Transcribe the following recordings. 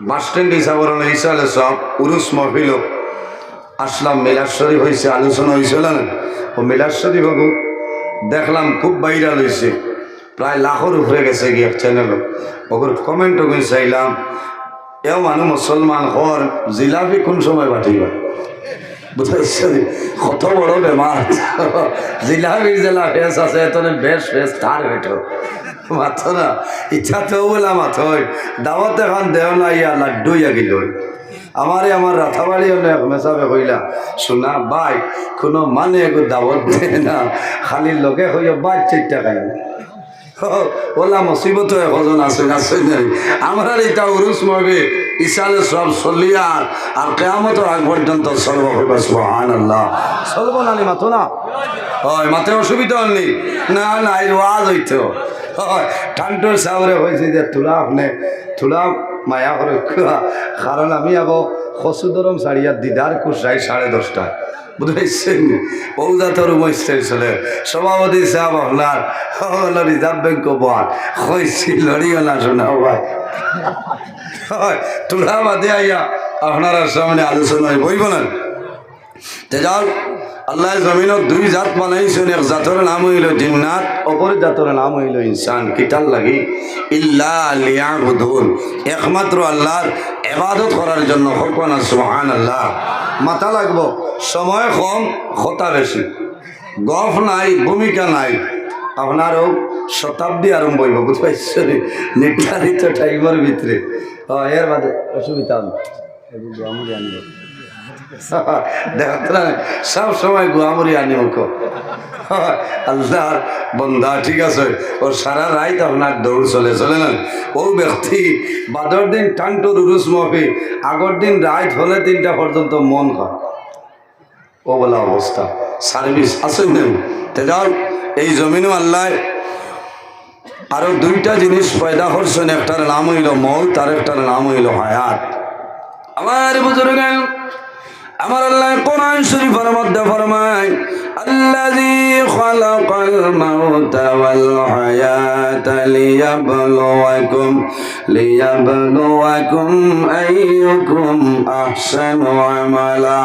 Bus stand হিসাবে ইসালে সব উরুস মহফিল আসলাম মিলাদ শরীফ হয়েছে আলোচনা হয়েছিল না? ও মিলাদ শরীফ দেখলাম খুব ভাইরাল হয়েছে প্রায় লাখর উপরে গেছে গিয়ে চ্যানেল ওগুর কমেন্ট ওগুন চাইলাম এও মানুষ মুসলমান হর জিলাপি কোন সময় পাঠিবা? বুঝাইছে কত বড় বেমার। জিলাপির জেলা ফেস আছে, এতনে বেশ ফেস তার বেটো মাথ না ইচ্ছা তো বলা মাথ দাওয়াত এখন দেও না ইয়া লাড্ডু ইয়া গিল আমারে আমার রাথাবাড়ি হলে মেসাবে কইলা, শোনা, বাই, কোনো মানে এগো দাওয়াত দে না। খালি লগে হইয়া বাই চারটা খাই ওলা মুসিবত এখন আছে আছে নাই। আমরা এটা উরুস মবে ইসালে সব চলিয়ার আর কেয়ামত আগ পর্যন্ত সর্ব হইবা সুহান আল্লাহ চলব না মাতো না? হয় মাতে অসুবিধা হয়নি না? না ওয়াজ হইতো। ঠান্ডর সাবরে হয়েছে যে তুলা আপনি তুলা মায়া করে কারণ আমি আবো খসু দরম সারিয়া দিদার কুসাই সাড়ে দশটায় বুঝেছেন বৌদাতর ছেলে সভাপতি সাহেব আপনার রিজার্ভ ব্যাংক বল হয়েছি লড়িও না শোনা ভাই। তুলা বাদে আইয়া আপনারা সামনে আলোচনায় বইব না। যাও আল্লাহ জমিনত দুই জাত বানাইছেন, এক জাতর নাম হইল জিন্নাত, অপর জাতর নাম হইল ইনসান। কিতাল লাগি, ইল্লা একমাত্র আল্লাহর এবাদত করার জন্য হকনা সুহান আল্লাহ মাথা লাগবো, সময় কম হতা বেশি। গফ নাই, ভূমিকা নাই। আপনারও শতাব্দী আরম্ভ হইব, বুঝতে পারছি নির্ধারিত টাইমের ভিতরে। এর বাদে অসুবিধা আনব সব সময় গুয়ামরি আনি মুখ। আল্লাহর বন্ধা ঠিক আছে? ওর সারা রাত আপনার দৌড় চলে চলে না? ও ব্যক্তি, বাদর দিন টানটুর উরুস মফি, আগর দিন রাত হলে তিনটা পর্যন্ত মন হয় ও বলা অবস্থা। সার্ভিস আছে তেজাল এই জমিনও আল্লাহ আরও দুইটা জিনিস পয়দা করছেন, একটার নাম হইল মৌত আর একটার নাম হইল হায়াত। আমার বুজুর্গ আমার আল্লাহ কোরআন শরীফের মধ্যে ফরমায় খালাকাল মাউতা ওয়াল হায়াতা লিয়াবলুয়াকুম লিয়াবলুয়াকুম আইয়ুকুম আহসানু আমালা।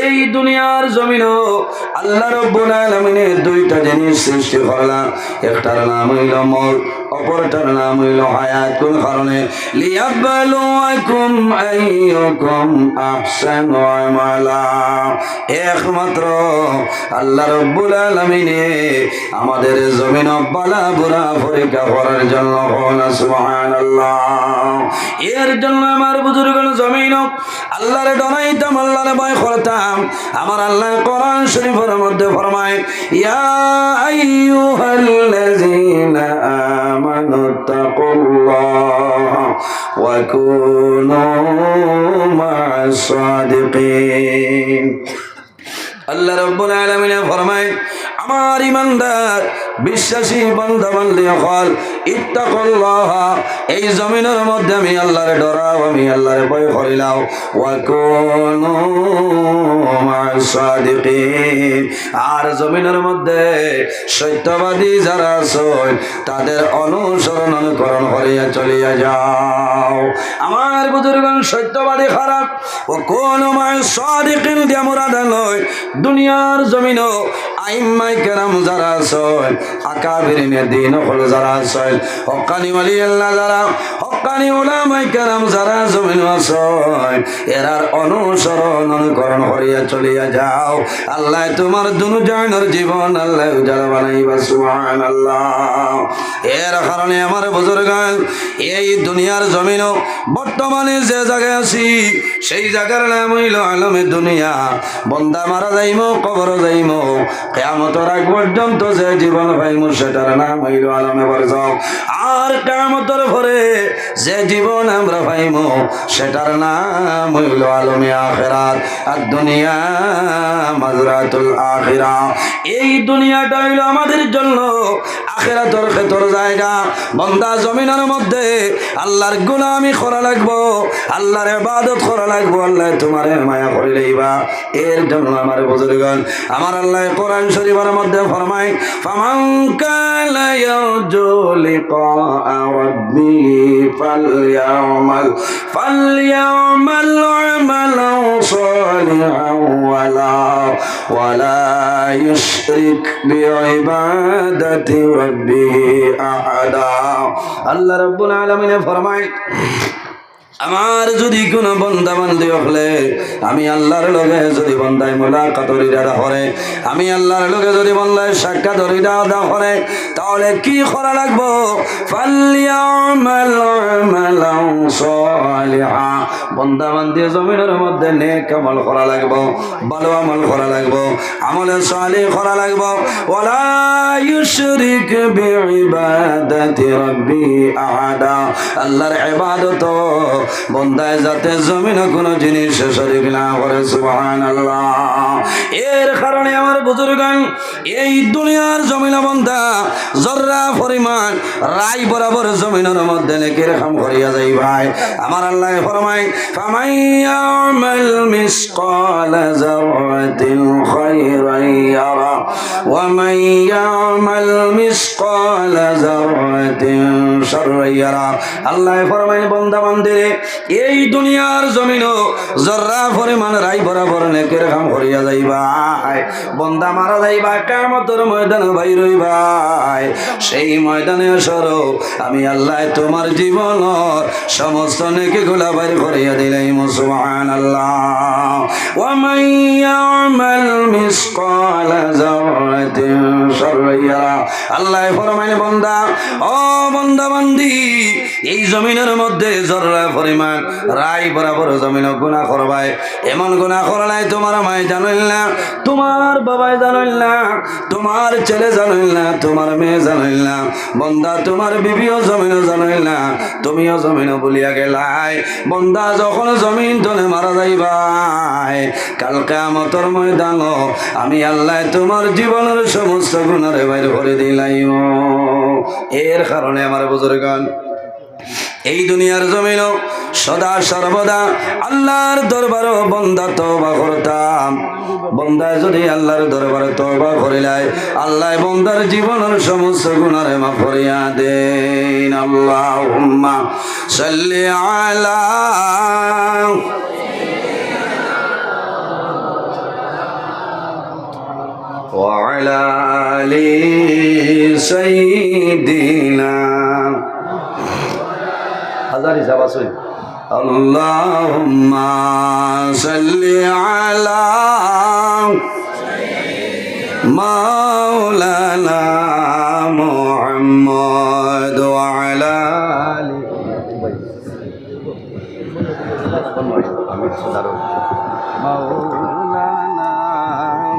এই দুনিয়ার জমিনও আল্লাহ রব্বুল আলামিনের দুইটা জিনিস সৃষ্টি করলাম একটার নাম হইল মৌত আমাদের জমিন পরীক্ষা করার জন্য এর জন্য আমার বুজুর্গ জমিন আল্লাহরে ডরাইতাম আল্লাহরে ভয় করতাম আমার আল্লাহ কোরআন শরীফের মধ্যে ফরমায় ইয়া আইয়ুহাল্লাযীনা আমানু তাকুল্লাহ ওয়া কুনু মা'আস সাদিকিন। আল্লাহ রব্বুল আলামিন ফরমায় আমার ইমানদার, বিশ্বাসী বান্দা বান্দি হল, ইত্তাকুল্লাহ, এই জমিনের মধ্যে আমি আল্লাহরে ডরাও, আমি আল্লাহরে ভয় করিলাও আর জমিনের মধ্যে সত্যবাদী যারা আছেন, তাদের অনুসরণ অনুকরণ করিয়া চলিয়া যাও। আমার বুজুর্গন সত্যবাদী খারাপ। ও কোন মায় সাদিকিন দিয়া মুরাদা নয়। দুনিয়ার জমিনও আইম্মাই যারা যারা মালি আল্লাহ যারা, হকানি ওলামাই কেরাম যারা জমিন আছেন, এরার অনুসরণ অনুকরণ করিয়া চলিয়া যাও। আল্লাহ তোমার দুনু জানের জীবন আল্লাহ উজালা বানাইবা সুবহান আল্লাহ এর কারণে আমার বুজুর্গ এই দুনিয়ার জমিনও বর্তমানে যে জায়গায় আছি, সেই জায়গার নাম হইল আলমে দুনিয়া। বন্দা মারা যাইমো কবর যাইমো কেয়ামতর আগ পর্যন্ত যে জীবন পাইমো সেটার নাম হইল আলমে বরজাও আর কেয়ামতর পরে যে জীবন আমরা পাইমো, সেটার নাম হইল আলমে আখেরাত, আর দুনিয়া মাজরাতুল আখিরা। এই দুনিয়াটা হইল আমাদের জন্য আখেরাতর খেতর জায়গা। বন্দা জমিনের মধ্যে আল্লাহর গুলামি করা লাগবো, আল্লাহর ইবাদত করা লাগবো, আল্লাহ তোমার মায়া করে লইবা এর জন্য আমার বুজুর্গণ, আমার আল্লাহ কোরআন শরীফের মধ্যে ফরমায়, ফামান কালা ইয়ারজু লিকা রাব্বিহি ফালইয়ামাল ফালইয়ামাল আমালান সালিহান ওয়ালা ওয়ালা ইউশরিক বিইবাদাতি রাব্বিহি আহাদা আল্লাহ রাব্বুল আলামিন ফরমায় আমার যদি কোনো বন্দা বান্ধি হলে, আমি আল্লাহর লগে যদি বন্দায় ইরাদা করে আমি আল্লাহর লগে যদি বন্দায় সাক্ষাৎ ইরাদা করে তাহলে কি করা লাগবো? বন্দা বান্ধি জমিনের মধ্যে নেক আমল করা লাগবো, ভালো আমল করা লাগবো, আমলে সালিহ করা লাগবো। রাব্বি আহাদা। আল্লাহর ইবাদত বন্দায় যাতে জমিনে কোনো জিনিস শরীক না করে এর কারণে আমার বুজুর্গান এই দুনিয়ার জমিনা বন্ধা জর্রা পরিমাণ রাই বরাবর জমিনের মধ্যে নেকের কাম করিয়া যাই ভাই। আমার আল্লাহ ফরমাই ফামাইয়ামাল মিসকাল যারাতিন খায়রান ইয়ারা, ওয়া ইয়ামাল মিসকাল যারাতিন শাররান ইয়ারা। আল্লাহ ফরমাই বান্দা বান্দিরে এই দুনিয়ার জমিনও জর্রা পরিমাণ রাই বরাবর নেকের কাম করিয়া যাইবাই বন্দা মারা যাইবা কামতর ময়দান ভাই রইবাই সেই ময়দানে সরো আমি আল্লাহ তোমার জীবন সমস্ত নেকে গোলা বাইর করিয়া দিলাই মুসলমান আল্লাহ ومن يعمل مثقال ذرة شرا يرى আল্লাহ ফরমাইন বন্দা ও বন্দা বান্দি এই জমিনের মধ্যে জররা পরিমাণ রায় বরাবর জমিন গুণা করবাই এমন গুণা করলাই তোমার মায় জানিল না, তোমার বাবাই জানিল না, তোমার ছেলে জানিল না, তোমার মেয়ে জানিল না, বন্দা তোমার বিবিও জমিনও জানিল না, তুমিও জমিন বলিয়া গেলাই। বন্দা যখন জমিন তলে মারা যাইবাই কালকে আমতর ময়দান আমি আল্লাহ তোমার জীবনের সমস্ত গুণারে বাইর করে দিলাই এর কারণে আমার বুজুর্গান এই দুনিয়ার জমিন সদা সর্বদা আল্লাহর দরবারও বন্দা তবা করতাম বন্দায় যদি আল্লাহর দরবারে তবা করিলাই আল্লাহ বন্দার জীবনের সমস্ত গুণারে মা করিয়া দেন আল্লাহ সাল্লি আলা وعلى آل سيدنا হাজার হিসাব আছে اللهم صل على مولانا محمد وعلى آله مولانا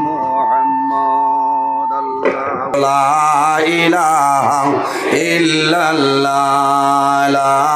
محمد الله لا إله إلا الله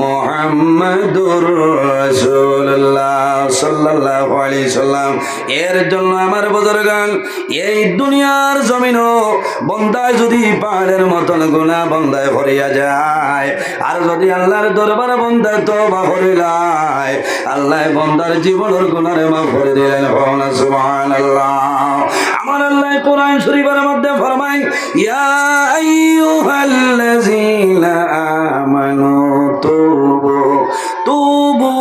মোহাম্মদুর রসুল্লাহ সাল্লাম। এর জন্য আমার বদরগান এই দুনিয়ার জমিনও বন্দায় যদি পাহাড়ের মতন গুণা বন্দায় ভরিয়া যায়, আর যদি আল্লাহর দরবার বন্দায় তো বা ভরিলায় আল্লাহ বন্দার জীবনের গুণারে মা ভরে দিলেন সুবহান আল্লাহ আমার আল্লাহ কোরআন শরীফের মধ্যে ফরমায়, ইয়া আইয়ুহাল্লাযীনা আমানু তুবু তুবু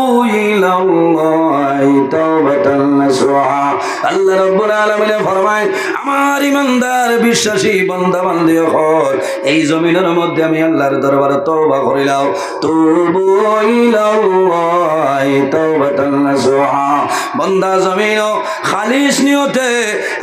ইলাল্লাহি তাওবাতান নাসুহা আল্লাহ রাব্বুল আলামিন ফরমায়, আমার ইমানদার, বিশ্বাসী বান্দা বান্দি হল এই জমিনের মধ্যে আমি আল্লাহর দরবারে তওবা করিলাম। তুবু ইলাল্লাহি তাওবাতান নাসুহা বন্দা জমিন খালিস নিয়তে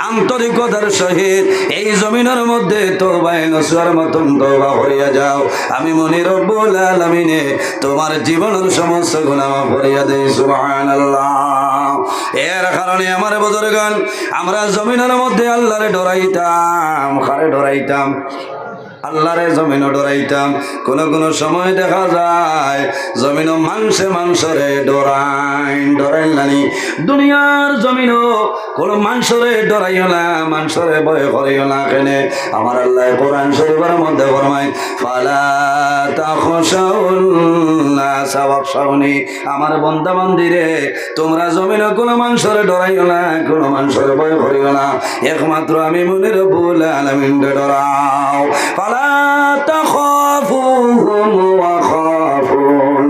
আন্তরিকতার সহিত এই জমিনের মধ্যে তোবাই নসুয়ার মতন তোবা করিয়া যাও। আমি মনি রব্বুল আলমিনে তোমার জীবনের সমস্ত গুণামা ভরিয়া দেই, সুবহানাল্লাহ। এর কারণে আমার আমরা জমিনের মধ্যে আল্লাহরে ডরাইতাম খারে ডরাইতাম। আল্লাহরে জমিন ডরাইতাম। কোন কোন সময় দেখা যায় জমিন মাংসে মাংসরে ডরাইন ডরাইন নানি দুনিয়ার জমিন কোন মাংসরে ডরাইও না, মাংসরে ভয় করিও না কেনে? আমার আল্লাহ কোরআন শরীফের মধ্যে ফরমায়, ফালা সাওয়াকশাউনি আমার বন্ধা মন্দিরে তোমরা জমিন কোন মাংসরে ডরাইও না, কোন মাংসরে ভয় করিও না। একমাত্র আমি মনে রবুল আলামিন ডরাও। ফালা তাখাফুহুম ওয়া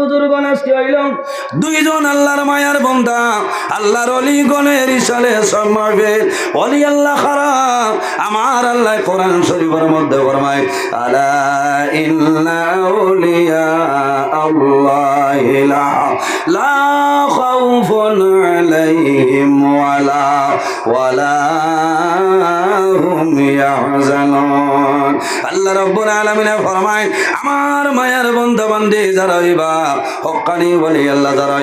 বুজুর্গণ আজকে হইল। দুইজন আল্লাহর মায়ার বন্দা। আল্লাহর অলি গণের ইসালে সম্মাবে অলি আল্লাহ খারা আমার আল্লাহ কোরআন শরীফের মধ্যে ফরমায়, আলা আউলিয়া আল্লাহ লা খাউফুন আলাইহিম ওয়ালা ওয়ালা হুম ইয়াহজানুন। আল্লাহ রাব্বুল আলামিন ফরমায়, আমার মায়ার বন্ধু বান্ধি যারা হইবা হক্কানি বলি আল্লাহ যারা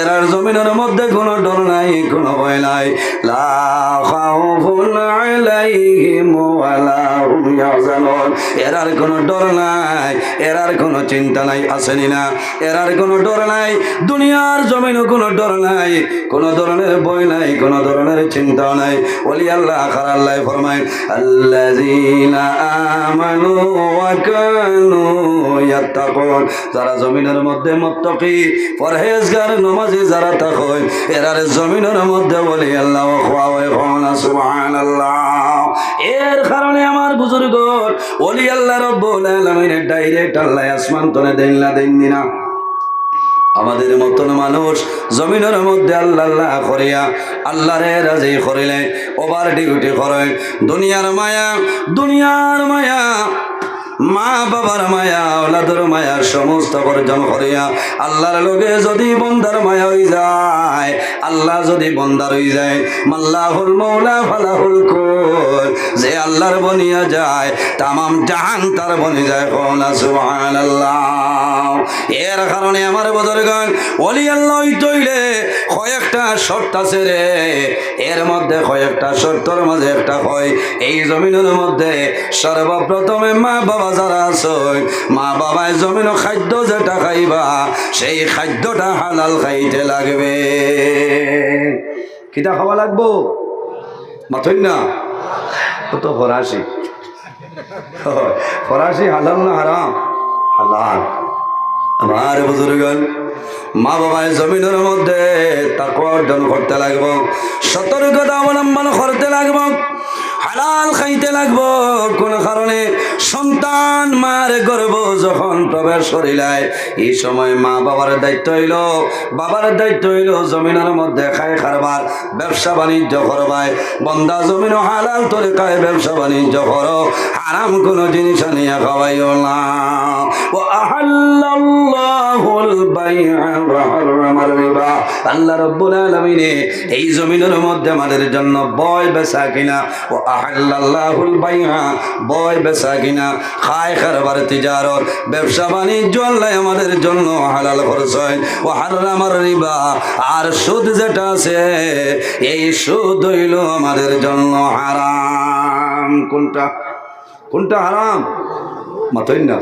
এরার জমিনের মধ্যে কোনো ডর নাই, কোনো ভয় নাই। এরার কোনো ডর নাই, এরার কোনো চিন্তা নাই, আসেনি না। এরার কোনো ডর নাই, দুনিয়ার জমিনও কোনো ডর নাই, কোনো ধরনের ভয় নাই, কোনো ধরনের চিন্তা নাই। ওলি আল্লাহ খার আল্লাহ ফরমায়, আল্লাযীনা আমানু জমিনের মধ্যে মুত্তাকি, পরহেজগার নমাজি যারা তাকয় এরার জমিনের মধ্যে বলি, আল্লাহ ওয়া সুবহানাল্লাহ। এর কারণে আমার বুজুর্গ ওলি আল্লাহ রব্বুল আলামিনের ডাইরেক্ট আল্লাহ আসমান তনে দেন না দেন না আমাদের মতন মানুষ জমিনের মধ্যে আল্লাহ আল্লাহ করিয়া, আল্লাহরে রাজি করিলে ওভার ডিউটি করে। দুনিয়ার মায়া দুনিয়ার মায়া মা বাবার মায়া ওলাদের মায়া সমস্ত বর্জন করিয়া, আল্লাহর লগে যদি বন্দার মায়া হয়ে যায়, আল্লাহ যদি বন্দার হয়ে যায়, মাল্লাহুল মৌলা ফালাহুল কুল, যে আল্লাহর বনিয়া যায়, তামাম জাহান তার বনি যায় কোনা সুবহানাল্লাহ। এর কারণে আমার বদরগান অলি আল্লাহ তৈলে কয়েকটা শর্ত আছে রে। এর মধ্যে কয়েকটা শর্তর মাঝে একটা হয়, এই জমিনের মধ্যে সর্বপ্রথমে মা বাবা যারা আছে মা বাবায় জমিন খাদ্য যেটা খাইবা, সেই খাদ্যটা হালাল খাইতে লাগবে। কিটা খাওয়া লাগবো? মাথই না? কত ফরাসি। ফরাসি হালাল না হারাম? হালাল। আমার বুজুর্গন মা বাবায় জমিনের মধ্যে তাকে অর্জন করতে লাগবো, সতর্কতা অবলম্বন করতে লাগবো, হালাল খাইতে লাগবো। কোন কারণে সন্তান মার গর্ব যখন প্রবেশ করিলায়, এই সময় মা বাবার দায়িত্ব হইল। বাবার দায়িত্ব হইল জমিনের মধ্যে খাই খারবার, ব্যবসা বাণিজ্য করবাই বন্দা জমিন হালাল তরিকায় ব্যবসা বাণিজ্য করো, হারাম কোনো জিনিস নিয়ে খাওয়াইও না। ও রিবা। আল্লাহ রাব্বুল আলামিনে এই জমিনের মধ্যে আমাদের জন্য বয় বেচা কিনা। ও আহাল্লাল্লাহুল বাইআ বয় বেচা কিনা। খায় খারবার তিজারত। ব্যবসা বাণিজ্য আল্লাহ আমাদের জন্য হালাল হয়। ও হারামার রিবা। আর সুদ যেটা আছে, এই সুদ হইল আমাদের জন্য হারাম। কোনটা? কোনটা হারাম? মাতই না।